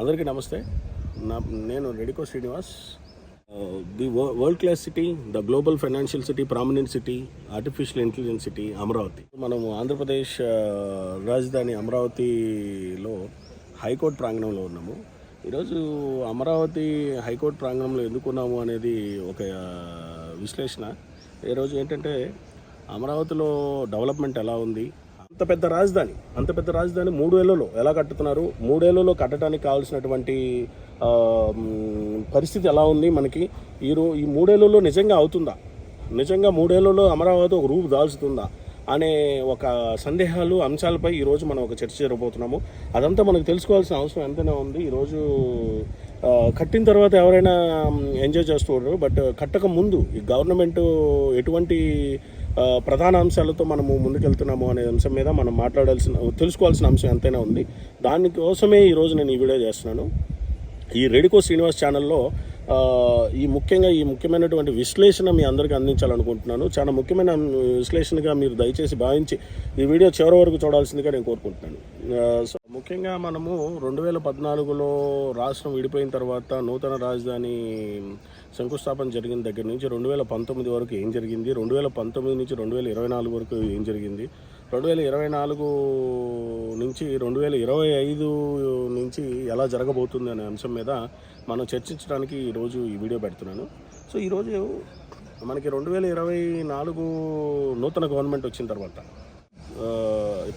అందరికీ నమస్తే. నా నేను రెడికో Srinivas. The world class city the global financial city prominent city artificial intelligence city Amaravati. మనము ఆంధ్రప్రదేశ్ రాజధాని అమరావతిలో హైకోర్టు ప్రాంగణంలో ఉన్నాము. ఈరోజు అమరావతి హైకోర్టు ప్రాంగణంలో ఎందుకున్నాము అనేది ఒక విశ్లేషణ. ఈరోజు ఏంటంటే అమరావతిలో డెవలప్మెంట్ ఎలా ఉంది? అంత పెద్ద రాజధాని అంత పెద్ద రాజధాని మూడేళ్ళలో ఎలా కట్టుతున్నారు? మూడేళ్ళలో కట్టడానికి కావాల్సినటువంటి పరిస్థితి ఎలా ఉంది మనకి? ఈరో ఈ మూడేళ్ళలో నిజంగా అవుతుందా? నిజంగా మూడేళ్ళలో అమరావతి ఒక రూపు దాల్చుతుందా? అనే ఒక సందేహాలు అంశాలపై ఈరోజు మనం ఒక చర్చ జరగబోతున్నాము. అదంతా మనకు తెలుసుకోవాల్సిన అవసరం ఎంతైనా ఉంది. ఈరోజు కట్టిన తర్వాత ఎవరైనా ఎంజాయ్ చేస్తూ ఉంటారు. బట్ కట్టక ముందు ఈ గవర్నమెంట్ ఎటువంటి ప్రధాన అంశాలతో మనము ముందుకెళ్తున్నాము అనే అంశం మీద మనం మాట్లాడాల్సిన తెలుసుకోవాల్సిన అంశం ఎంతైనా ఉంది. దానికోసమే ఈరోజు నేను ఈ వీడియో చేస్తున్నాను. ఈ రెడికో శ్రీనివాస్ ఛానల్లో ఈ ముఖ్యంగా ఈ ముఖ్యమైనటువంటి విశ్లేషణ మీ అందరికీ అందించాలనుకుంటున్నాను. చాలా ముఖ్యమైన విశ్లేషణగా మీరు దయచేసి భావించి ఈ వీడియో చివరి వరకు చూడాల్సిందిగా నేను కోరుకుంటున్నాను. సో ముఖ్యంగా మనము రెండు వేల పద్నాలుగులో రాష్ట్రం విడిపోయిన తర్వాత నూతన రాజధాని శంకుస్థాపన జరిగిన దగ్గర నుంచి రెండు వేల పంతొమ్మిది వరకు ఏం జరిగింది? రెండు వేల పంతొమ్మిది నుంచి రెండు వేల ఇరవై నాలుగు వరకు ఏం జరిగింది? రెండు వేల ఇరవై నాలుగు నుంచి రెండు వేల ఇరవై ఐదు నుంచి ఎలా జరగబోతుంది అనే అంశం మీద మనం చర్చించడానికి ఈరోజు ఈ వీడియో పెడుతున్నాను. సో ఈరోజు మనకి రెండు వేల ఇరవై నాలుగు నూతన గవర్నమెంట్ వచ్చిన తర్వాత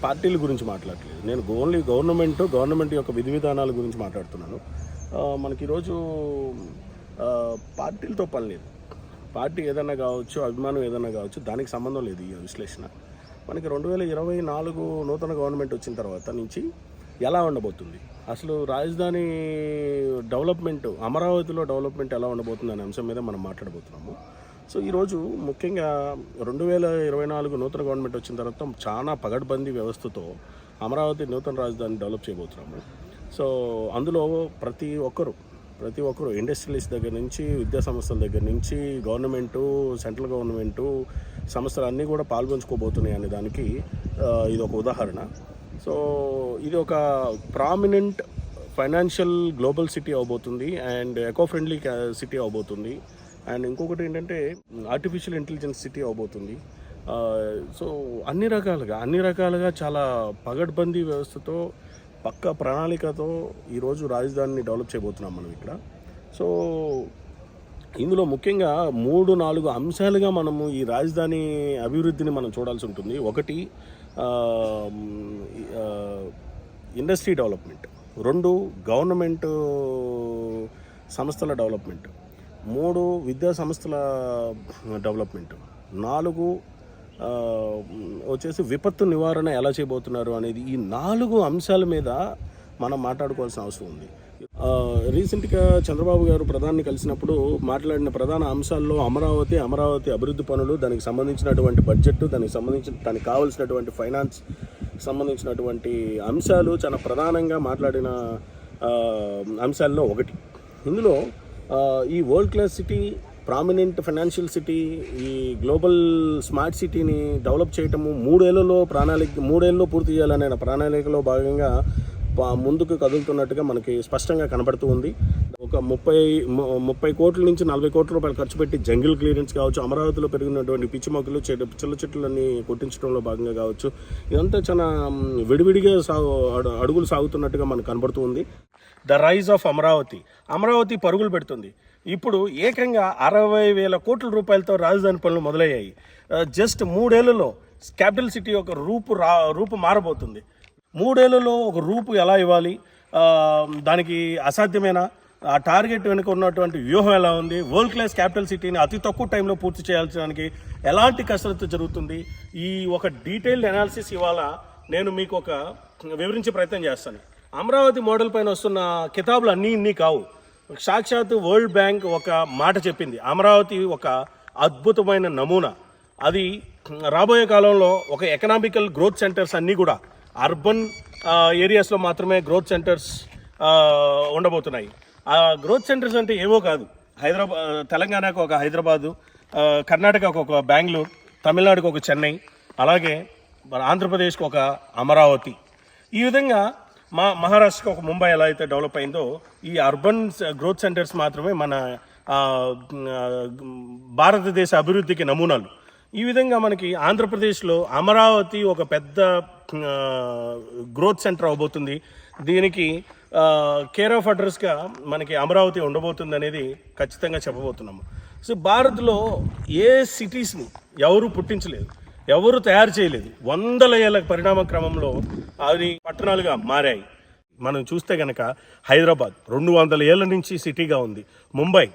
పార్టీల గురించి మాట్లాడలేదు. నేను ఓన్లీ గవర్నమెంట్ గవర్నమెంట్ యొక్క విధి విధానాల గురించి మాట్లాడుతున్నాను. మనకి ఈరోజు పార్టీలతో పని లేదు. పార్టీ ఏదైనా కావచ్చు అభిమానం ఏదైనా కావచ్చు దానికి సంబంధం లేదు ఈ విశ్లేషణ. మనకి రెండు వేల ఇరవై నాలుగు నూతన గవర్నమెంట్ వచ్చిన తర్వాత నుంచి ఎలా ఉండబోతుంది? అసలు రాజధాని డెవలప్మెంట్ అమరావతిలో డెవలప్మెంట్ ఎలా ఉండబోతుంది అనే అంశం మీద మనం మాట్లాడబోతున్నాము. సో ఈరోజు ముఖ్యంగా రెండు వేల ఇరవై నాలుగు నూతన గవర్నమెంట్ వచ్చిన తర్వాత చాలా పగడ్బందీ వ్యవస్థతో అమరావతి నూతన రాజధాని డెవలప్ చేయబోతున్నాము. సో అందులో ప్రతి ఒక్కరు ప్రతి ఒక్కరు ఇండస్ట్రియలిస్ట్ దగ్గర నుంచి విద్యా సంస్థల దగ్గర నుంచి గవర్నమెంటు సెంట్రల్ గవర్నమెంటు సంస్థలు అన్నీ కూడా పాల్గొంచుకోబోతున్నాయి అనే దానికి ఇది ఒక ఉదాహరణ. సో ఇది ఒక ప్రామినెంట్ ఫైనాన్షియల్ గ్లోబల్ సిటీ అవబోతుంది అండ్ ఎకో ఫ్రెండ్లీ సిటీ అవబోతుంది. అండ్ ఇంకొకటి ఏంటంటే ఆర్టిఫిషియల్ ఇంటెలిజెన్స్ సిటీ అవబోతుంది. సో అన్ని రకాలుగా అన్ని రకాలుగా చాలా పగడ్బందీ వ్యవస్థతో పక్క ప్రణాళికతో ఈరోజు రాజధానిని డెవలప్ చేయబోతున్నాం మనం ఇక్కడ. సో ఇందులో ముఖ్యంగా మూడు నాలుగు అంశాలుగా మనము ఈ రాజధాని అభివృద్ధిని మనం చూడాల్సి ఉంటుంది. ఒకటి ఇండస్ట్రీ డెవలప్మెంట్. రెండు గవర్నమెంట్ సంస్థల డెవలప్మెంట్. మూడు విద్యా సంస్థల డెవలప్మెంట్. నాలుగు వచ్చేసి విపత్తు నివారణ ఎలా చేయబోతున్నారు అనేది ఈ నాలుగు అంశాల మీద మనం మాట్లాడుకోవాల్సిన అవసరం ఉంది. రీసెంట్గా చంద్రబాబు గారు ప్రధాని కలిసినప్పుడు మాట్లాడిన ప్రధాన అంశాల్లో అమరావతి అమరావతి అభివృద్ధి పనులు దానికి సంబంధించినటువంటి బడ్జెట్ దానికి సంబంధించిన దానికి కావాల్సినటువంటి ఫైనాన్స్ సంబంధించినటువంటి అంశాలు చాలా ప్రధానంగా మాట్లాడిన అంశాల్లో ఒకటి. ఇందులో ఈ world class city prominent financial city ఈ గ్లోబల్ స్మార్ట్ సిటీని డెవలప్ చేయటము మూడేళ్ళలో ప్రణాళిక మూడేళ్ళలో పూర్తి చేయాలనే ప్రణాళికలో భాగంగా ముందుకు కదులుతున్నట్టుగా మనకి స్పష్టంగా కనబడుతూ ఉంది. ఒక ముప్పై ముప్పై కోట్ల నుంచి నలభై కోట్ల రూపాయలు ఖర్చు పెట్టి జంగిల్ క్లియరెన్స్ కావచ్చు అమరావతిలో పెరిగినటువంటి పిచ్చి మొక్కలు చెట్టు చిల్ల చెట్లన్నీ కొట్టించడంలో భాగంగా కావచ్చు ఇదంతా చాలా విడివిడిగా సాగు అడుగులు సాగుతున్నట్టుగా మనకు కనబడుతూ ఉంది. The rise of Amaravati. Amaravati పరుగులు పెడుతుంది. ఇప్పుడు ఏకంగా అరవై వేల కోట్ల రూపాయలతో రాజధాని పనులు మొదలయ్యాయి. జస్ట్ మూడేళ్ళలో క్యాపిటల్ సిటీ యొక్క రూపు రా రూపు మారబోతుంది. మూడేళ్ళలో ఒక రూపు ఎలా ఇవ్వాలి? దానికి అసాధ్యమైన? ఆ టార్గెట్ వెనుక ఉన్నటువంటి వ్యూహం ఎలా ఉంది? వరల్డ్ క్లాస్ క్యాపిటల్ సిటీని అతి తక్కువ టైంలో పూర్తి చేయాల్సడానికి ఎలాంటి కసరత్తు జరుగుతుంది? ఈ ఒక డీటెయిల్డ్ అనాలిసిస్ ఇవాళ నేను మీకు ఒక వివరించే ప్రయత్నం చేస్తాను. అమరావతి మోడల్ పైన వస్తున్న కితాబులు అన్నీ ఇన్ని కావు. సాక్షాత్ వరల్డ్ బ్యాంక్ ఒక మాట చెప్పింది. అమరావతి ఒక అద్భుతమైన నమూనా. అది రాబోయే కాలంలో ఒక ఎకనామికల్ గ్రోత్ సెంటర్స్ అన్నీ కూడా అర్బన్ ఏరియాస్లో మాత్రమే గ్రోత్ సెంటర్స్ ఉండబోతున్నాయి. ఆ గ్రోత్ సెంటర్స్ అంటే ఏవో కాదు. హైదరాబాద్ తెలంగాణకు ఒక హైదరాబాదు కర్ణాటకకు ఒక బెంగళూరు తమిళనాడుకు ఒక చెన్నై అలాగే మన ఒక అమరావతి. ఈ విధంగా మా మహారాష్ట్రకి ఒక ముంబై ఎలా అయితే డెవలప్ అయిందో ఈ అర్బన్ గ్రోత్ సెంటర్స్ మాత్రమే మన భారతదేశ అభివృద్ధికి నమూనాలు. ఈ విధంగా మనకి ఆంధ్రప్రదేశ్లో అమరావతి ఒక పెద్ద గ్రోత్ సెంటర్ అవబోతుంది. దీనికి కేర్ ఆఫ్ అడ్రస్గా మనకి అమరావతి ఉండబోతుంది అనేది ఖచ్చితంగా చెప్పబోతున్నాము. సో భారత్లో ఏ సిటీస్ని ఎవరు పుట్టించలేదు. ఎవరు తయారు చేయలేదు. వందల ఏళ్ళ పరిణామ క్రమంలో అవి పట్టణాలుగా మారాయి. మనం చూస్తే కనుక హైదరాబాద్ రెండు వందల ఏళ్ళ నుంచి సిటీగా ఉంది. ముంబై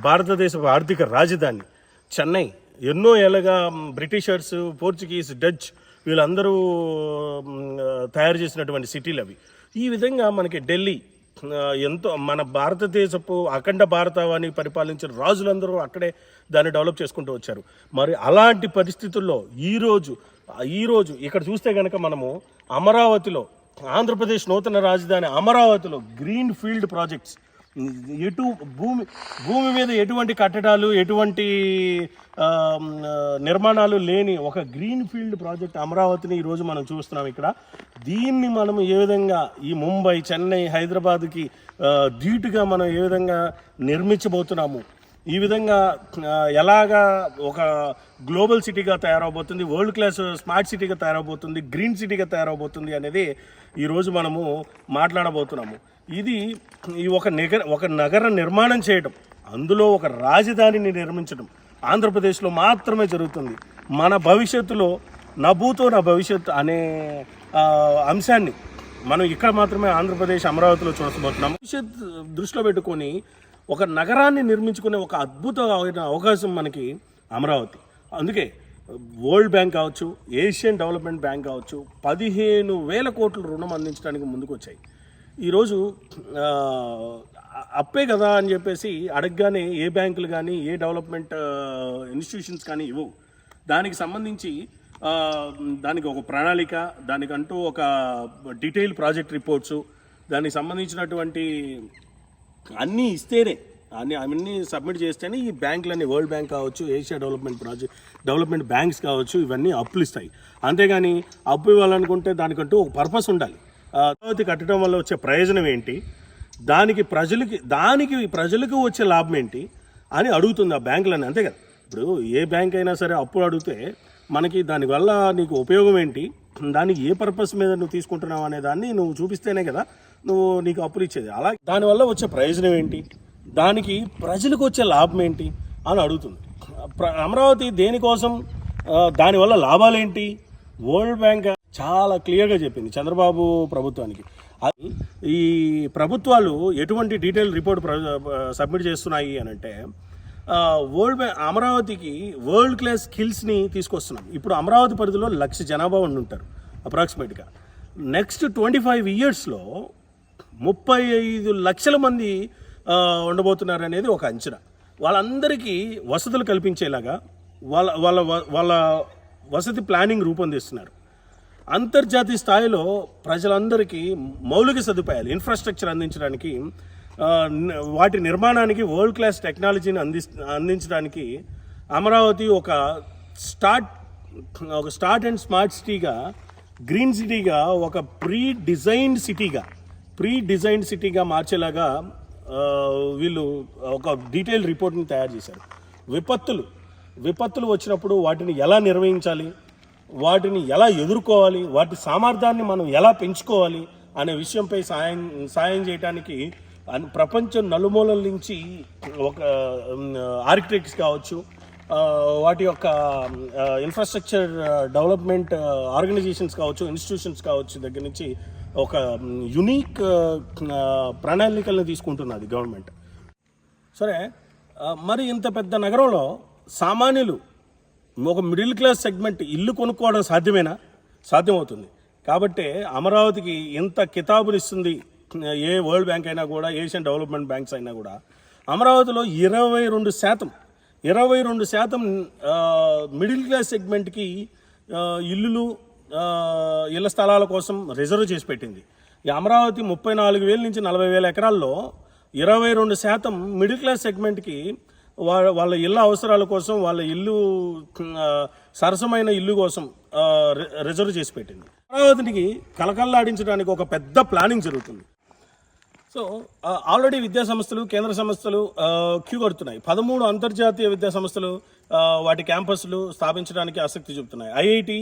భారతదేశ ఆర్థిక రాజధాని. చెన్నై ఎన్నో ఏళ్ళగా బ్రిటిషర్స్ పోర్చుగీస్ డచ్ వీళ్ళందరూ తయారు చేసినటువంటి సిటీలు అవి. ఈ విధంగా మనకి ఢిల్లీ ఎంతో మన భారతదేశపు అఖండ భారతాన్ని పరిపాలించిన రాజులందరూ అక్కడే దాన్ని డెవలప్ చేసుకుంటూ వచ్చారు. మరి అలాంటి పరిస్థితుల్లో ఈరోజు ఈరోజు ఇక్కడ చూస్తే కనుక మనము అమరావతిలో ఆంధ్రప్రదేశ్ నూతన రాజధాని అమరావతిలో గ్రీన్ ఫీల్డ్ ప్రాజెక్ట్స్ ఎటు భూమి భూమి మీద ఎటువంటి కట్టడాలు ఎటువంటి నిర్మాణాలు లేని ఒక గ్రీన్ ఫీల్డ్ ప్రాజెక్ట్ అమరావతిని ఈరోజు మనం చూస్తున్నాం ఇక్కడ. దీన్ని మనం ఏ విధంగా ఈ ముంబై చెన్నై హైదరాబాద్కి ధీటుగా మనం ఏ విధంగా నిర్మించబోతున్నాము? ఈ విధంగా ఎలాగా ఒక గ్లోబల్ సిటీగా తయారవబోతుంది వరల్డ్ క్లాస్ స్మార్ట్ సిటీగా తయారవబోతుంది గ్రీన్ సిటీగా తయారవబోతుంది అనేది ఈరోజు మనము మాట్లాడబోతున్నాము. ఇది ఈ ఒక నగర ఒక నగర నిర్మాణం చేయడం అందులో ఒక రాజధానిని నిర్మించడం ఆంధ్రప్రదేశ్లో మాత్రమే జరుగుతుంది. మన భవిష్యత్తులో నభూతో నా భవిష్యత్తు అనే అంశాన్ని మనం ఇక్కడ మాత్రమే ఆంధ్రప్రదేశ్ అమరావతిలో చూడబోతున్నాం భవిష్యత్ దృష్టిలో పెట్టుకొని ఒక నగరాన్ని నిర్మించుకునే ఒక అద్భుతమైన అవకాశం మనకి అమరావతి. అందుకే వరల్డ్ బ్యాంక్ కావచ్చు ఏషియన్ డెవలప్మెంట్ బ్యాంక్ కావచ్చు పదిహేను వేల కోట్ల రుణం అందించడానికి ముందుకు వచ్చాయి ఈరోజు అప్పే కదా అని చెప్పేసి అడగగానే ఏ బ్యాంకులు కానీ ఏ డెవలప్మెంట్ ఇన్స్టిట్యూషన్స్ కానీ ఇవ్వవు. దానికి సంబంధించి దానికి ఒక ప్రణాళిక దానికంటూ ఒక డీటెయిల్ ప్రాజెక్ట్ రిపోర్ట్స్ దానికి సంబంధించినటువంటి అన్నీ ఇస్తేనే అన్ని అవన్నీ సబ్మిట్ చేస్తేనే ఈ బ్యాంకులన్నీ వరల్డ్ బ్యాంక్ కావచ్చు Asia development project development banks కావచ్చు ఇవన్నీ అప్పులు ఇస్తాయి. అంతేగాని అప్పు ఇవ్వాలనుకుంటే దానికంటూ ఒక పర్పస్ ఉండాలి. అమరావతి కట్టడం వల్ల వచ్చే ప్రయోజనం ఏంటి? దానికి ప్రజలకి దానికి ప్రజలకు వచ్చే లాభం ఏంటి అని అడుగుతుంది ఆ బ్యాంకులని అంతే కదా? ఇప్పుడు ఏ బ్యాంక్ అయినా సరే అప్పు అడిగితే మనకి దానివల్ల నీకు ఉపయోగం ఏంటి? దానికి ఏ పర్పస్ మీద నువ్వు తీసుకుంటున్నావు అనే దాన్ని నువ్వు చూపిస్తేనే కదా నువ్వు నీకు అప్పులు ఇచ్చేది. అలా దానివల్ల వచ్చే ప్రయోజనం ఏంటి? దానికి ప్రజలకు వచ్చే లాభం ఏంటి అని అడుగుతుంది. ప్ర- అమరావతి దేనికోసం దానివల్ల లాభాలేంటి వరల్డ్ బ్యాంక్ చాలా క్లియర్గా చెప్పింది చంద్రబాబు ప్రభుత్వానికి. అది ఈ ప్రభుత్వాలు ఎటువంటి డీటెయిల్ రిపోర్ట్ సబ్మిట్ చేస్తున్నాయి అని అంటే వరల్డ్ బ్యాంక్ అమరావతికి వరల్డ్ క్లాస్ స్కిల్స్ని తీసుకొస్తున్నాం. ఇప్పుడు అమరావతి పరిధిలో లక్ష జనాభా ఉండి ఉంటారు అప్రాక్సిమేట్గా నెక్స్ట్ ట్వంటీ ఫైవ్ ఇయర్స్లో ముప్పై ఐదు లక్షల మంది ఉండబోతున్నారు అనేది ఒక అంచనా. వాళ్ళందరికీ వసతులు కల్పించేలాగా వాళ్ళ వాళ్ళ వాళ్ళ వసతి ప్లానింగ్ రూపొందిస్తున్నారు. అంతర్జాతీయ స్థాయిలో ప్రజలందరికీ మౌలిక సదుపాయాలు ఇన్ఫ్రాస్ట్రక్చర్ అందించడానికి వాటి నిర్మాణానికి వరల్డ్ క్లాస్ టెక్నాలజీని అంది అందించడానికి అమరావతి ఒక స్టార్ట్ ఒక స్టార్ట్ అండ్ స్మార్ట్ సిటీగా గ్రీన్ సిటీగా ఒక ప్రీ డిజైన్డ్ సిటీగా ప్రీ డిజైన్డ్ సిటీగా మార్చేలాగా వీళ్ళు ఒక డీటెయిల్ రిపోర్ట్ని తయారు చేశారు. విపత్తులు విపత్తులు వచ్చినప్పుడు వాటిని ఎలా నిర్వహించాలి వాటిని ఎలా ఎదుర్కోవాలి వాటి సామర్థ్యాన్ని మనం ఎలా పెంచుకోవాలి అనే విషయంపై సాయం సాయం చేయడానికి ప్రపంచం నలుమూలల నుంచి ఒక ఆర్కిటెక్ట్స్ కావచ్చు వాటి యొక్క ఇన్ఫ్రాస్ట్రక్చర్ డెవలప్మెంట్ ఆర్గనైజేషన్స్ కావచ్చు ఇన్స్టిట్యూషన్స్ కావచ్చు దగ్గర నుంచి ఒక యునీక్ ప్రణాళికలను తీసుకుంటున్నది గవర్నమెంట్ సరే మరి ఇంత పెద్ద నగరంలో సామాన్యులు ఒక మిడిల్ క్లాస్ సెగ్మెంట్ ఇల్లు కొనుక్కోవడం సాధ్యమేనా? సాధ్యమవుతుంది. కాబట్టి అమరావతికి ఇంత కితాబులు ఇస్తుంది ఏ వరల్డ్ బ్యాంక్ అయినా కూడా ఏషియన్ డెవలప్మెంట్ బ్యాంక్స్ అయినా కూడా. అమరావతిలో ఇరవై రెండు శాతం ఇరవై రెండు శాతం మిడిల్ క్లాస్ సెగ్మెంట్కి ఇల్లులు ఇళ్ళ స్థలాల కోసం రిజర్వ్ చేసి పెట్టింది. ఈ అమరావతి ముప్పై నాలుగు వేల నుంచి నలభై వేల ఎకరాల్లో ఇరవై రెండు శాతం మిడిల్ క్లాస్ సెగ్మెంట్కి వాళ్ళ వాళ్ళ ఇళ్ళ అవసరాల కోసం వాళ్ళ ఇల్లు సరసమైన ఇల్లు కోసం రిజర్వ్ చేసి పెట్టింది. అమరావతికి కలకల్లాడించడానికి ఒక పెద్ద ప్లానింగ్ జరుగుతుంది. సో ఆల్రెడీ విద్యా సంస్థలు కేంద్ర సంస్థలు క్యూ కడుతున్నాయి. పదమూడు అంతర్జాతీయ విద్యా సంస్థలు వాటి క్యాంపస్లు స్థాపించడానికి ఆసక్తి చూపుతున్నాయి. IIT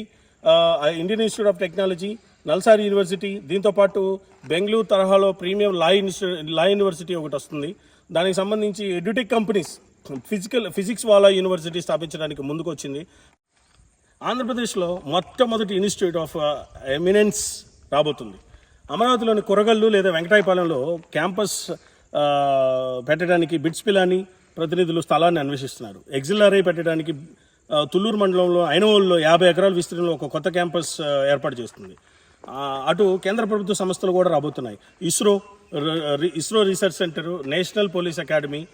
Indian Institute of Technology NALSAR university దీంతోపాటు బెంగళూరు తరహాలో premium law institute law university ఒకటి వస్తుంది. దానికి సంబంధించి edutech companies physical physics Wallah university స్థాపించడానికి ముందుకు వచ్చింది ఆంధ్రప్రదేశ్లో మొట్టమొదటి ఇన్స్టిట్యూట్ ఆఫ్ ఎమినెన్స్ రాబోతుంది. అమరావతిలోని కొరగల్లు లేదా వెంకటాయపాలెంలో క్యాంపస్ పెట్టడానికి బిట్స్ పిలాని ప్రతినిధులు స్థలాన్ని అన్వేషిస్తున్నారు. ఎగ్జిల్లారీ పెట్టడానికి తుళ్ళూరు మండలంలో ఐనవోల్లో యాభై ఎకరాల విస్తీర్ణంలో ఒక కొత్త క్యాంపస్ ఏర్పాటు చేస్తుంది. అటు కేంద్ర ప్రభుత్వ సంస్థలు కూడా రాబోతున్నాయి. ఇస్రో రి- ISRO research centre national police academy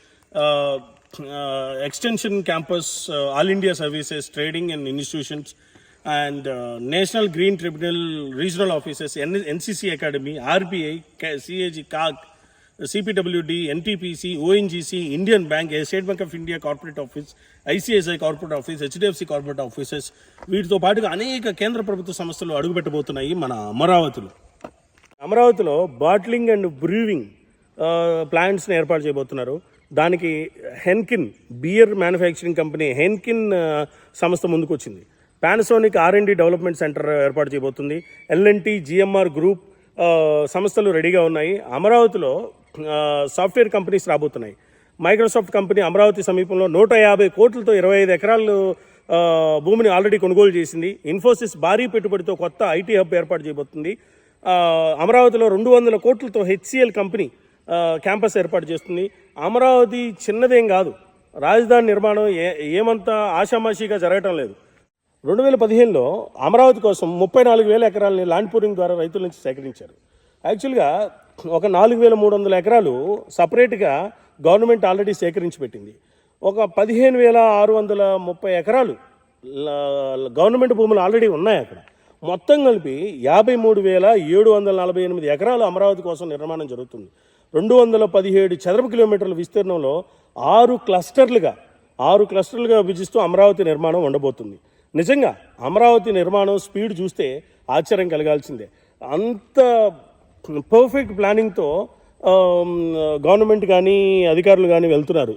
extension campus all India services trading and institutions and National Green Tribunal regional offices N NCC academy RBI CAG CAG CPWD NTPC ONGC Indian Bank State Bank of India corporate office ICICI corporate office HDFC corporate offices వీటితో పాటుగా అనేక కేంద్ర ప్రభుత్వ సంస్థలు అడుగుపెట్టబోతున్నాయి మన అమరావతిలో. అమరావతిలో bottling and brewing ప్లాంట్స్ని ఏర్పాటు చేయబోతున్నారు. దానికి Heineken beer manufacturing company Heineken సంస్థ ముందుకొచ్చింది. పానసోనిక్ ఆర్ఎండి డెవలప్మెంట్ సెంటర్ ఏర్పాటు చేయబోతుంది. ఎల్ఎన్టీ జిఎంఆర్ గ్రూప్ సంస్థలు రెడీగా ఉన్నాయి. అమరావతిలో సాఫ్ట్వేర్ కంపెనీస్ రాబోతున్నాయి. మైక్రోసాఫ్ట్ కంపెనీ అమరావతి సమీపంలో నూట యాభై కోట్లతో ఇరవై ఐదు ఎకరాలు భూమిని ఆల్రెడీ కొనుగోలు చేసింది. ఇన్ఫోసిస్ భారీ పెట్టుబడితో కొత్త ఐటీ హబ్ ఏర్పాటు చేయబోతుంది. అమరావతిలో రెండు వందల కోట్లతో హెచ్సిఎల్ కంపెనీ క్యాంపస్ ఏర్పాటు చేస్తుంది. అమరావతి చిన్నదేం కాదు. రాజధాని నిర్మాణం ఏ ఏమంతా ఆషామాషిగా జరగటం లేదు. రెండు వేల పదిహేనులో అమరావతి కోసం ముప్పై నాలుగు వేల ఎకరాలని ల్యాండ్ పూరింగ్ ద్వారా రైతుల నుంచి సేకరించారు. యాక్చువల్గా ఒక నాలుగు వేల మూడు వందల ఎకరాలు సపరేట్గా గవర్నమెంట్ ఆల్రెడీ సేకరించి పెట్టింది. ఒక పదిహేను వేల ఆరు వందల ముప్పై ఎకరాలు గవర్నమెంట్ భూములు ఆల్రెడీ ఉన్నాయి అక్కడ. మొత్తం కలిపి యాభై మూడు వేల ఏడు వందల నలభై ఎనిమిది ఎకరాలు అమరావతి కోసం నిర్మాణం జరుగుతుంది. రెండు వందల పదిహేడు చదరపు కిలోమీటర్ల విస్తీర్ణంలో ఆరు క్లస్టర్లుగా ఆరు క్లస్టర్లుగా విభజిస్తూ అమరావతి నిర్మాణం ఉండబోతుంది. నిజంగా అమరావతి నిర్మాణం స్పీడ్ చూస్తే ఆశ్చర్యం కలగాల్సిందే. అంత పర్ఫెక్ట్ ప్లానింగ్తో గవర్నమెంట్ కానీ అధికారులు కానీ వెళ్తున్నారు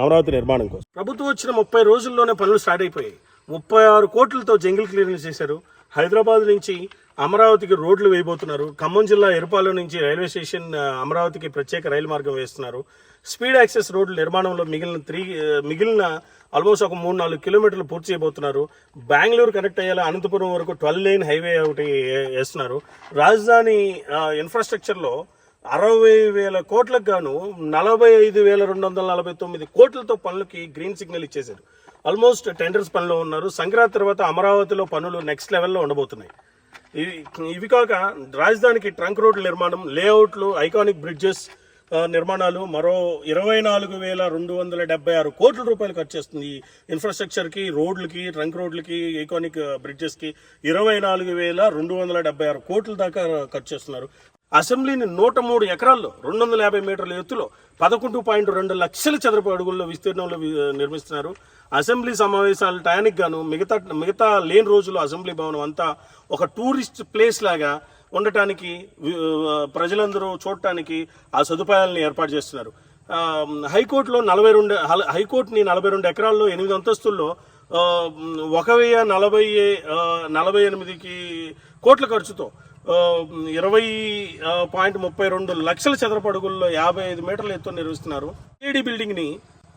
అమరావతి నిర్మాణం కోసం. ప్రభుత్వం వచ్చిన ముప్పై రోజుల్లోనే పనులు స్టార్ట్ అయిపోయాయి. ముప్పై ఆరు కోట్లతో జంగిల్ క్లియరెన్స్ చేశారు. హైదరాబాద్ నుంచి అమరావతికి రోడ్లు వేయబోతున్నారు. ఖమ్మం జిల్లా ఎరుపాల నుంచి రైల్వే స్టేషన్ అమరావతికి ప్రత్యేక రైలు మార్గం వేస్తున్నారు. స్పీడ్ యాక్సెస్ రోడ్ల నిర్మాణంలో మిగిలిన త్రీ మిగిలిన ఆల్మోస్ట్ ఒక మూడు నాలుగు కిలోమీటర్లు పూర్తి చేయబోతున్నారు. బెంగళూరు కనెక్ట్ అయ్యేలా అనంతపురం వరకు ట్వెల్వ్ లైన్ హైవే ఒకటి వేస్తున్నారు. రాజధాని ఇన్ఫ్రాస్ట్రక్చర్లో అరవై వేల కోట్లకు గాను నలభై ఐదు వేల రెండు వందల నలభై తొమ్మిది కోట్లతో పనులకి గ్రీన్ సిగ్నల్ ఇచ్చేశారు. ఆల్మోస్ట్ టెండర్స్ పనిలో ఉన్నారు. సంక్రాంతి తర్వాత అమరావతిలో పనులు నెక్స్ట్ లెవెల్లో ఉండబోతున్నాయి. ఇవి ఇవి కాక రాజధానికి ట్రంక్ రోడ్ల నిర్మాణం లేఅవుట్లు ఐకానిక్ బ్రిడ్జెస్ నిర్మాణాలు మరో ఇరవై నాలుగు వేల రెండు వందల డెబ్బై ఆరు కోట్ల రూపాయలు ఖర్చు చేస్తుంది. ఇన్ఫ్రాస్ట్రక్చర్కి రోడ్లకి ట్రంక్ రోడ్లకి ఎకానిక్ బ్రిడ్జెస్కి ఇరవై నాలుగు వేల రెండు వందల డెబ్బై ఆరు కోట్ల దాకా ఖర్చు చేస్తున్నారు. అసెంబ్లీని నూట మూడు ఎకరాల్లో రెండు వందల యాభై మీటర్ల ఎత్తులో పదకొండు పాయింట్ రెండు లక్షల చదరపు అడుగుల్లో విస్తీర్ణంలో వి- నిర్మిస్తున్నారు. అసెంబ్లీ సమావేశాల టయానికి గాను మిగతా మిగతా లేని రోజులు అసెంబ్లీ భవనం అంతా ఒక టూరిస్ట్ ప్లేస్ లాగా ఉండటానికి ప్రజలందరూ చూడటానికి ఆ సదుపాయాలను ఏర్పాటు చేస్తున్నారు. హైకోర్టులో నలభై రెండు హైకోర్టుని నలభై రెండు ఎకరాల్లో ఎనిమిది అంతస్తుల్లో ఒక వెయ్యి నలభై నలభై ఎనిమిదికి కోట్ల ఖర్చుతో ఇరవై పాయింట్ ముప్పై రెండు లక్షల చదరపడుగుల్లో యాభై ఐదు మీటర్ల ఎత్తు నిర్మిస్తున్నారు. ఏడీ బిల్డింగ్ని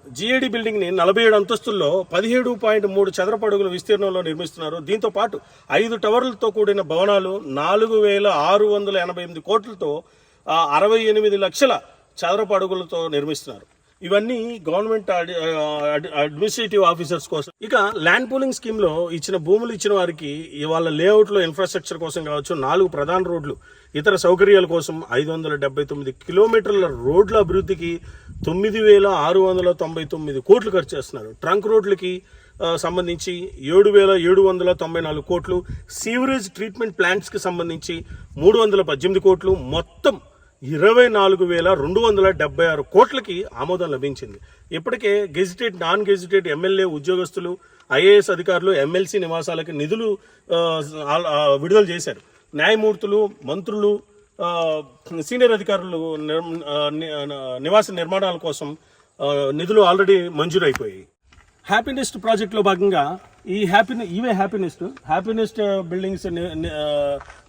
జీఏడి బిల్డింగ్ని నలభై ఏడు అంతస్తుల్లో పదిహేడు పాయింట్ మూడు చదరపు అడుగుల విస్తీర్ణంలో నిర్మిస్తున్నారు. దీంతో పాటు ఐదు టవర్లతో కూడిన భవనాలు నాలుగు వేల ఆరు వందల ఎనభై ఎనిమిది కోట్లతో అరవై ఎనిమిది లక్షల చదరపు అడుగులతో నిర్మిస్తున్నారు. ఇవన్నీ గవర్నమెంట్ అడ్మినిస్ట్రేటివ్ ఆఫీసర్స్ కోసం. ఇక ల్యాండ్ పూలింగ్ స్కీమ్లో ఇచ్చిన భూములు ఇచ్చిన వారికి ఇవాళ లేఅవుట్లో ఇన్ఫ్రాస్ట్రక్చర్ కోసం కావచ్చు నాలుగు ప్రధాన రోడ్లు ఇతర సౌకర్యాల కోసం ఐదు వందల డెబ్బై తొమ్మిది కిలోమీటర్ల రోడ్ల అభివృద్ధికి తొమ్మిది వేల ఆరు వందల తొంభై తొమ్మిది కోట్లు ఖర్చు చేస్తున్నారు. ట్రంక్ రోడ్లకి సంబంధించి ఏడు వేల ఏడు వందల తొంభై నాలుగు కోట్లు సీవరేజ్ ట్రీట్మెంట్ ప్లాంట్స్కి సంబంధించి మూడు వందల పద్దెనిమిది కోట్లు మొత్తం ఇరవై నాలుగు వేల రెండు వందల డెబ్బై ఆరు కోట్లకి ఆమోదం లభించింది. ఇప్పటికే గెజిటెడ్ నాన్ గెజిటెడ్ ఎమ్మెల్యే ఉద్యోగస్తులు ఐఏఎస్ అధికారులు ఎమ్మెల్సీ నివాసాలకి నిధులు విడుదల చేశారు. న్యాయమూర్తులు మంత్రులు సీనియర్ అధికారులు నివాస నిర్మాణాల కోసం నిధులు ఆల్రెడీ మంజూరైపోయాయి. హ్యాపీనెస్ట్ ప్రాజెక్ట్లో భాగంగా ఈ హ్యాపీనెస్ ఇవే హ్యాపీనెస్ హ్యాపీనెస్ బిల్డింగ్స్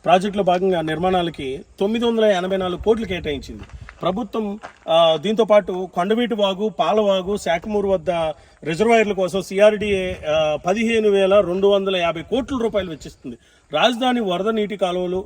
ప్రాజెక్టులో భాగంగా నిర్మాణాలకి తొమ్మిది వందల ఎనభై నాలుగు కోట్లు కేటాయించింది. ప్రభుత్వం uh, దీంతో పాటు కొండవీటి వాగు పాలవాగు శాఖమూరు వద్ద రిజర్వాయర్ల కోసం సిఆర్డీఏ uh, పదిహేను వేల రెండు వందల యాభై కోట్ల రూపాయలు వెచ్చిస్తుంది. రాజధాని వరద నీటి కాలువలు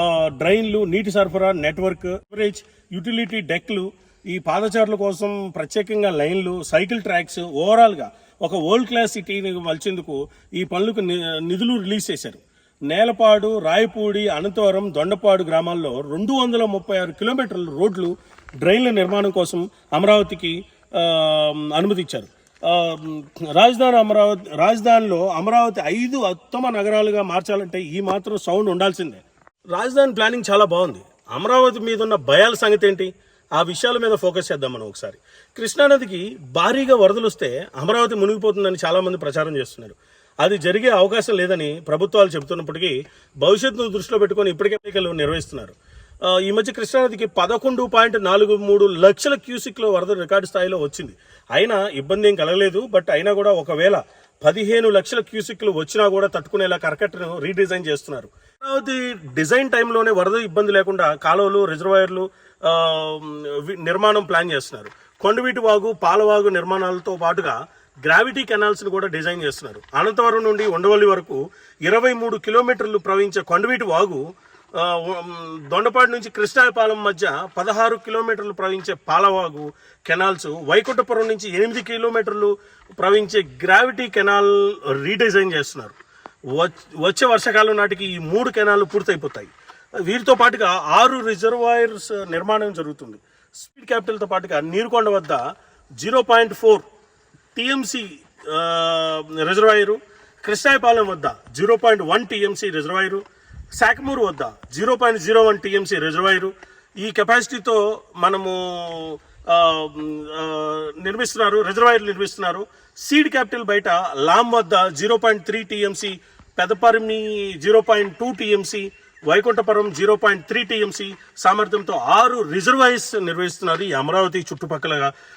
uh, డ్రైన్లు నీటి సరఫరా నెట్వర్క్ స్టోరేజ్ యూటిలిటీ డెక్లు ఈ పాదచారుల కోసం ప్రత్యేకంగా లైన్లు సైకిల్ ట్రాక్స్ ఓవరాల్గా ఒక వరల్డ్ క్లాస్ సిటీని మలిచేందుకు ఈ పనులకు ని- నిధులు రిలీజ్ చేశారు. నేలపాడు రాయపూడి అనంతవరం దొండపాడు గ్రామాల్లో రెండు వందల ముప్పై ఆరు కిలోమీటర్ల రోడ్లు డ్రైన్ల నిర్మాణం కోసం అమరావతికి అనుమతిచ్చారు. అనుమతి ఇచ్చారు రాజధాని అమరావతి రాజధానిలో అమరావతి ఐదు ఉత్తమ నగరాలుగా మార్చాలంటే ఈ మాత్రం సౌండ్ ఉండాల్సిందే. రాజధాని ప్లానింగ్ చాలా బాగుంది. అమరావతి మీద ఉన్న భయాల సంగతి ఏంటి? ఆ విషయాల మీద ఫోకస్ చేద్దాం మనం ఒకసారి. కృష్ణానదికి భారీగా వరదలు వస్తే అమరావతి మునిగిపోతుందని చాలామంది ప్రచారం చేస్తున్నారు. అది జరిగే అవకాశం లేదని ప్రభుత్వాలు చెబుతున్నప్పటికీ భవిష్యత్తును దృష్టిలో పెట్టుకొని ఇప్పటికే ఎన్నికలు నిర్వహిస్తున్నారు. ఈ మధ్య కృష్ణానదికి పదకొండు పాయింట్ నాలుగు మూడు లక్షల క్యూసిక్లో వరద రికార్డు స్థాయిలో వచ్చింది. అయినా ఇబ్బంది ఏం కలగలేదు బట్ అయినా కూడా ఒకవేళ పదిహేను లక్షల క్యూసిక్లు వచ్చినా కూడా తట్టుకునేలా కరకట్టను రీడిజైన్ చేస్తున్నారు. అమరావతి డిజైన్ టైంలోనే వరద ఇబ్బంది లేకుండా కాలువలు రిజర్వాయర్లు నిర్మాణం ప్లాన్ చేస్తున్నారు. కొండవీటి వాగు పాలవాగు నిర్మాణాలతో పాటుగా గ్రావిటీ కెనాల్స్ను కూడా డిజైన్ చేస్తున్నారు. అనంతవరం నుండి ఉండవల్లి వరకు ఇరవై మూడు కిలోమీటర్లు ప్రవహించే కొండవీటి వాగు దొండపాటి నుంచి కృష్ణాయపాలెం మధ్య పదహారు కిలోమీటర్లు ప్రవహించే పాలవాగు కెనాల్స్ వైకుంఠపురం నుంచి ఎనిమిది కిలోమీటర్లు ప్రవహించే గ్రావిటీ కెనాల్ రీడిజైన్ చేస్తున్నారు. వచ్చే వర్షాకాలం నాటికి ఈ మూడు కెనాల్ పూర్తయిపోతాయి. వీరితో పాటుగా ఆరు రిజర్వాయర్స్ నిర్మాణం జరుగుతుంది. స్పీడ్ క్యాపిటల్తో పాటుగా నీరుకొండ వద్ద zero point four TMC reservoir Krishnayapalem వద్ద zero point one TMC reservoir Sakhamuru వద్ద zero point zero one TMC reservoir. ఈ కెపాసిటీతో మనము నిర్మిస్తున్నారు రిజర్వాయర్లు నిర్మిస్తున్నారు. సీడ్ క్యాపిటల్ బయట లామ్ వద్ద zero point three TMC Pedaparimi zero point two TMC Vaikunthapuram zero point three TMC సామర్థ్యంతో ఆరు రిజర్వాయర్స్ నిర్వహిస్తున్నారు ఈ అమరావతి చుట్టుపక్కల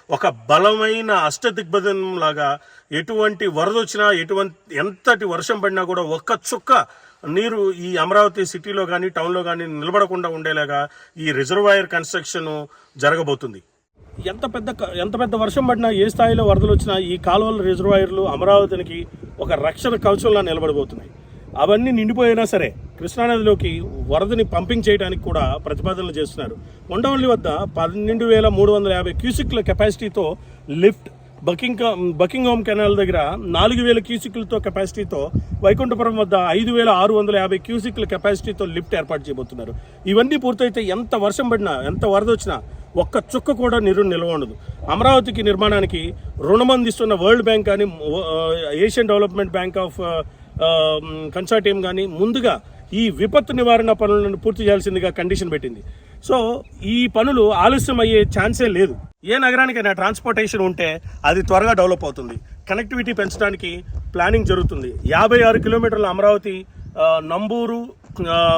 ఒక బలమైన అష్టదిగ్బంధం లాగా ఎటువంటి వరద వచ్చినా ఎటువంటి ఎంతటి వర్షం పడినా కూడా ఒక్క చుక్క నీరు ఈ అమరావతి సిటీలో కానీ టౌన్లో కానీ నిలబడకుండా ఉండేలాగా ఈ రిజర్వాయర్ కన్స్ట్రక్షన్ జరగబోతుంది. ఎంత పెద్ద ఎంత పెద్ద వర్షం పడినా ఏ స్థాయిలో వరదలు వచ్చినా ఈ కాలువల రిజర్వాయర్లు అమరావతికి ఒక రక్షణ కవచంలా నిలబడబోతున్నాయి. అవన్నీ నిండిపోయినా సరే కృష్ణానదిలోకి వరదని పంపింగ్ చేయడానికి కూడా ప్రతిపాదనలు చేస్తున్నారు. ఉండవల్లి వద్ద పన్నెండు వేల మూడు వందల యాభై క్యూసిక్ల కెపాసిటీతో లిఫ్ట్ బకింగ్ బకింగ్హామ్ కెనాల్ దగ్గర నాలుగు వేల క్యూసిక్లతో కెపాసిటీతో వైకుంఠపురం వద్ద ఐదు వేల ఆరు వందల యాభై క్యూసిక్ల కెపాసిటీతో లిఫ్ట్ ఏర్పాటు చేయబోతున్నారు. ఇవన్నీ పూర్తయితే ఎంత వర్షం పడినా ఎంత వరద వచ్చినా ఒక్క చుక్క కూడా నీరు నిల్వ ఉండదు అమరావతికి నిర్మాణానికి రుణం అందిస్తున్న వరల్డ్ బ్యాంక్ కానీ Asian development bank of consortium కానీ ముందుగా ఈ విపత్తు నివారణ పనులను పూర్తి చేయాల్సిందిగా కండిషన్ పెట్టింది. సో ఈ పనులు ఆలస్యం అయ్యే ఛాన్సే లేదు. ఏ నగరానికైనా ట్రాన్స్పోర్టేషన్ ఉంటే అది త్వరగా డెవలప్ అవుతుంది. కనెక్టివిటీ పెంచడానికి ప్లానింగ్ జరుగుతుంది. యాభై ఆరు కిలోమీటర్ల అమరావతి నంబూరు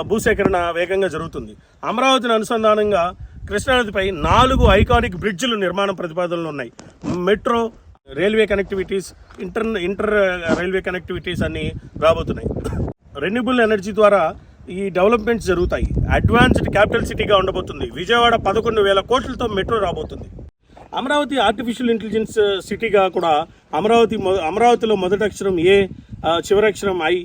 భూసేకరణ వేగంగా జరుగుతుంది. అమరావతిని అనుసంధానంగా కృష్ణానదిపై నాలుగు ఐకానిక్ బ్రిడ్జిలు నిర్మాణం ప్రతిపాదనలు ఉన్నాయి. Metro railway connectivities inter inter railway connectivities అన్నీ రాబోతున్నాయి. రెన్యూబుల్ ఎనర్జీ ద్వారా ఈ డెవలప్మెంట్స్ జరుగుతాయి. అడ్వాన్స్డ్ క్యాపిటల్ సిటీగా ఉండబోతుంది. విజయవాడ పదకొండు వేల కోట్లతో మెట్రో రాబోతుంది. అమరావతి ఆర్టిఫిషియల్ ఇంటెలిజెన్స్ సిటీగా కూడా అమరావతి అమరావతిలో మొదటి అక్షరం ఏ చివరక్షరం చివరి అక్షరం ఐ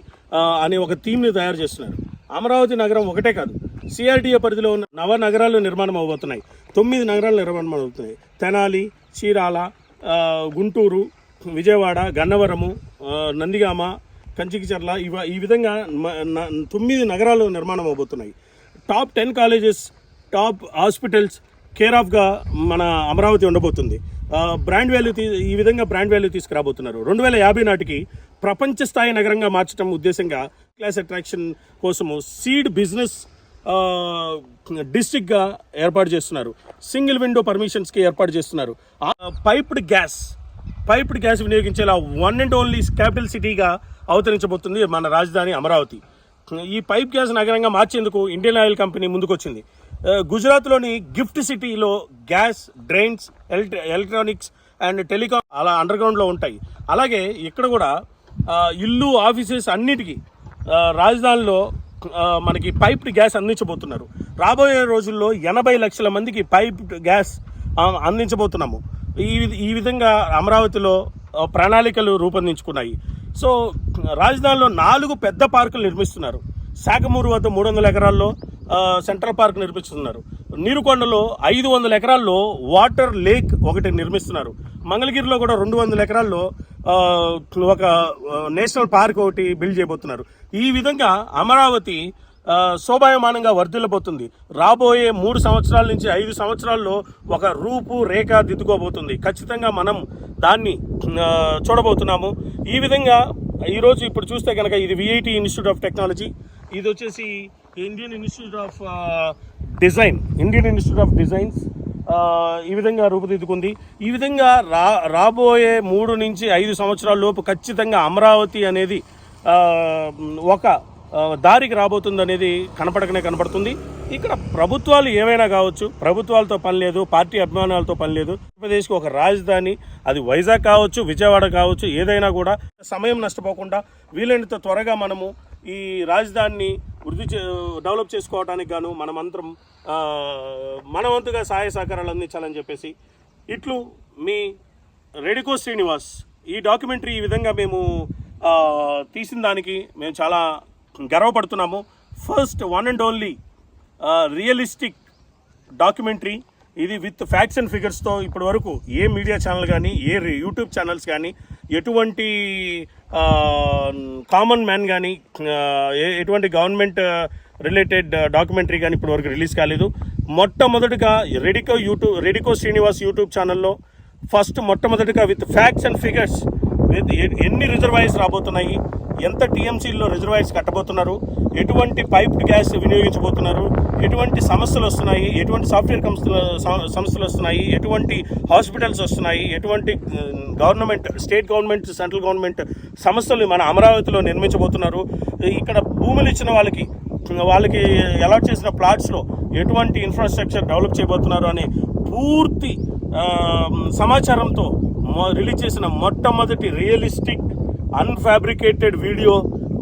అనే ఒక థీమ్ని తయారు చేస్తున్నారు. అమరావతి నగరం ఒకటే కాదు. సిఆర్డీఏ పరిధిలో ఉన్న నవ నగరాలు నిర్మాణం అవబోతున్నాయి తొమ్మిది నగరాలు నిర్మాణం అవుతున్నాయి. తెనాలి చీరాల గుంటూరు విజయవాడ గన్నవరము నందిగామ కంచికిచర్ల ఇవ ఈ విధంగా తొమ్మిది నగరాలు నిర్మాణం అవబోతున్నాయి. Top ten colleges top hospitals care ఆఫ్గా మన అమరావతి ఉండబోతుంది. బ్రాండ్ వాల్యూ తీ ఈ విధంగా బ్రాండ్ వాల్యూ తీసుకురాబోతున్నారు. రెండు వేల యాభై నాటికి ప్రపంచ స్థాయి నగరంగా మార్చడం ఉద్దేశంగా క్లాస్ అట్రాక్షన్ కోసము సీడ్ బిజినెస్ డిస్టిక్గా ఏర్పాటు చేస్తున్నారు. సింగిల్ విండో పర్మిషన్స్కి ఏర్పాటు చేస్తున్నారు. పైప్డ్ గ్యాస్ పైప్డ్ గ్యాస్ వినియోగించేలా వన్ అండ్ ఓన్లీ క్యాపిటల్ సిటీగా అవతరించబోతుంది మన రాజధాని అమరావతి. ఈ పైప్ గ్యాస్ నగరంగా మార్చేందుకు ఇండియన్ ఆయిల్ కంపెనీ ముందుకొచ్చింది. గుజరాత్లోని గిఫ్ట్ సిటీలో gas drains elect electronics and telecom అలా అండర్గ్రౌండ్లో ఉంటాయి. అలాగే ఇక్కడ కూడా ఇల్లు ఆఫీసెస్ అన్నిటికీ రాజధానిలో మనకి పైప్డ్ గ్యాస్ అందించబోతున్నారు. రాబోయే రోజుల్లో ఎనభై లక్షల మందికి పైప్డ్ గ్యాస్ అందించబోతున్నాము. ఈ వి- ఈ విధంగా అమరావతిలో ప్రణాళికలు రూపొందించుకున్నాయి. సో రాజధానిలో నాలుగు పెద్ద పార్కులు నిర్మిస్తున్నారు. శాఖమూరు వద్ద మూడు వందల ఎకరాల్లో సెంట్రల్ పార్క్ నిర్మిస్తున్నారు. నీరుకొండలో ఐదు వందల ఎకరాల్లో వాటర్ లేక్ ఒకటి నిర్మిస్తున్నారు. మంగళగిరిలో కూడా రెండు వందల ఎకరాల్లో ఒక నేషనల్ పార్క్ ఒకటి బిల్డ్ చేయబోతున్నారు. ఈ విధంగా అమరావతి శోభాయమానంగా వర్ధిల్లబోతుంది. రాబోయే మూడు సంవత్సరాల నుంచి ఐదు సంవత్సరాల్లో ఒక రూపు రేఖ దిద్దుకోబోతుంది. ఖచ్చితంగా మనం దాన్ని చూడబోతున్నాము. ఈ విధంగా ఈరోజు ఇప్పుడు చూస్తే కనుక ఇది విఐటి ఇన్స్టిట్యూట్ ఆఫ్ టెక్నాలజీ ఇది వచ్చేసి Indian institute of design Indian institute of designs ఈ విధంగా రూపుదిద్దుకుంది. ఈ విధంగా రా రాబోయే మూడు నుంచి ఐదు సంవత్సరాల లోపు ఖచ్చితంగా అమరావతి అనేది ఒక దారికి రాబోతుంది అనేది కనపడకనే కనపడుతుంది. ఇక్కడ ప్రభుత్వాలు ఏవైనా కావచ్చు ప్రభుత్వాలతో పని లేదు పార్టీ అభిమానాలతో పని లేదు. ఆంధ్రప్రదేశ్కి ఒక రాజధాని అది వైజాగ్ కావచ్చు విజయవాడ కావచ్చు ఏదైనా కూడా సమయం నష్టపోకుండా వీలైనంత త్వరగా మనము ఈ రాజధానిని వృద్ధి చే డెవలప్ చేసుకోవడానికి గాను మనమంతరం మనవంతుగా సహాయ సహకారాలు అందించాలని చెప్పేసి ఇట్లు మీ రెడికో శ్రీనివాస్ ఈ డాక్యుమెంటరీ ఈ విధంగా మేము తీసిన దానికి మేము చాలా గర్వపడుతున్నాము. First one and only realistic documentary ఇది విత్ ఫ్యాక్ట్స్ అండ్ ఫిగర్స్తో ఇప్పటి వరకు ఏ మీడియా ఛానల్ కానీ ఏ యూట్యూబ్ ఛానల్స్ కానీ ఎటువంటి కామన్ మ్యాన్ కానీ ఏ- ఎటువంటి గవర్నమెంట్ రిలేటెడ్ డాక్యుమెంటరీ కానీ ఇప్పటి వరకు రిలీజ్ కాలేదు. మొట్టమొదటిగా రెడికో యూట్యూబ్ రెడికో శ్రీనివాస్ యూట్యూబ్ ఛానల్లో ఫస్ట్ మొట్టమొదటిగా విత్ ఫ్యాక్ట్స్ అండ్ ఫిగర్స్ ఎన్ని రిజర్వాయర్స్ రాబోతున్నాయి? ఎంత టీఎంసీల్లో రిజర్వాయర్స్ కట్టబోతున్నారు? ఎటువంటి పైప్డ్ గ్యాస్ వినియోగించబోతున్నారు? ఎటువంటి సమస్యలు వస్తున్నాయి? ఎటువంటి సాఫ్ట్వేర్ సంస్థలు సంస్థలు వస్తున్నాయి? ఎటువంటి హాస్పిటల్స్ వస్తున్నాయి? ఎటువంటి government state government central government సంస్థలు మన అమరావతిలో నిర్మించబోతున్నారు? ఇక్కడ భూములు ఇచ్చిన వాళ్ళకి వాళ్ళకి అలాట్ చేసిన ప్లాట్స్లో ఎటువంటి ఇన్ఫ్రాస్ట్రక్చర్ డెవలప్ చేయబోతున్నారు అనే పూర్తి సమాచారంతో రిలీజ్ చేసిన మొట్టమొదటి రియలిస్టిక్ అన్ఫాబ్రికేటెడ్ వీడియో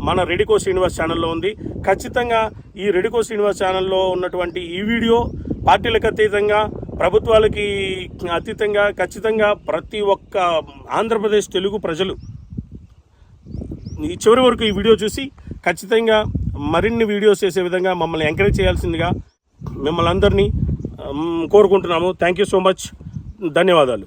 మన రెడికో శ్రీనివాస్ ఛానల్లో ఉంది. ఖచ్చితంగా ఈ రెడికో శ్రీనివాస్ ఛానల్లో ఉన్నటువంటి ఈ వీడియో పార్టీలకు అతీతంగా ప్రభుత్వాలకి అతీతంగా ఖచ్చితంగా ప్రతి ఒక్క ఆంధ్రప్రదేశ్ తెలుగు ప్రజలు ఈ చివరి వరకు ఈ వీడియో చూసి ఖచ్చితంగా మరిన్ని వీడియోస్ చేసే విధంగా మమ్మల్ని ఎంకరేజ్ చేయాల్సిందిగా మిమ్మల్ని అందరినీ కోరుకుంటున్నాము. థ్యాంక్ యూ సో మచ్ ధన్యవాదాలు.